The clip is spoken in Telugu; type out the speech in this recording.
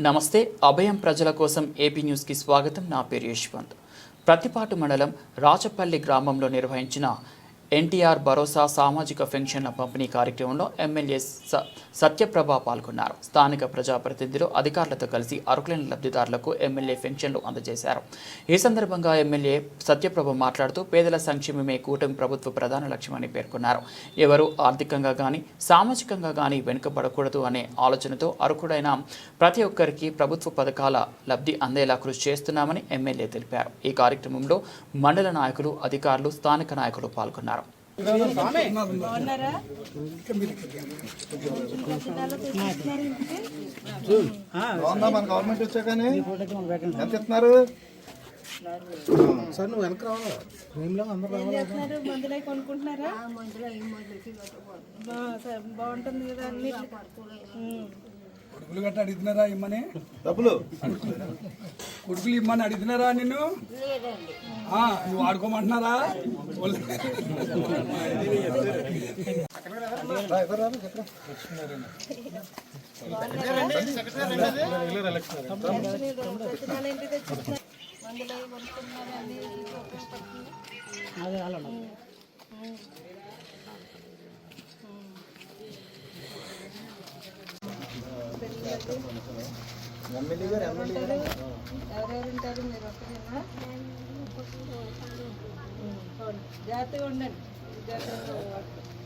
నమస్తే అభయం ప్రజల కోసం ఏపీ న్యూస్కి స్వాగతం. నా పేరు యశ్వంత్. ప్రతిపాటు మండలం రాచపల్లి గ్రామంలో నిర్వహించిన ఎన్టీఆర్ భరోసా సామాజిక పెన్షన్ల పంపిణీ కార్యక్రమంలో ఎమ్మెల్యే స సత్యప్రభ పాల్గొన్నారు. స్థానిక ప్రజాప్రతినిధులు అధికారులతో కలిసి అర్హులైన లబ్ధిదారులకు ఎమ్మెల్యే పెన్షన్లు అందజేశారు. ఈ సందర్భంగా ఎమ్మెల్యే సత్యప్రభ మాట్లాడుతూ పేదల సంక్షేమమే కూటమి ప్రభుత్వ ప్రధాన లక్ష్యమని పేర్కొన్నారు. ఎవరు ఆర్థికంగా కానీ సామాజికంగా కానీ వెనుకబడకూడదు అనే ఆలోచనతో అర్హుడైన ప్రతి ఒక్కరికి ప్రభుత్వ పథకాల లబ్ధి అందేలా కృషి చేస్తున్నామని ఎమ్మెల్యే తెలిపారు. ఈ కార్యక్రమంలో మండల నాయకులు అధికారులు స్థానిక నాయకులు పాల్గొన్నారు. మన గవర్నమెంట్ వచ్చాకని ఎంత ఇస్తున్నారు సార్ నువ్వు వెనక రావాలి. మేములో అందరూ మందులు కొనుక్కుంటున్నారా? బాగుంటుంది కదా అన్ని? కొడుకులు గట్ట అడుగుతున్నారా ఇమ్మని? డబ్బులు? కొడుకులు ఇమ్మని అడుగుతున్నారా నిన్ను? నువ్వు ఆడుకోమంటున్నారా? వాళ్ళు- రా, ఎవరెవరు ఉంటారు? మీరు ఒక్కరేనా? జాగ్రత్తగా ఉండండి. జాగ్రత్తగా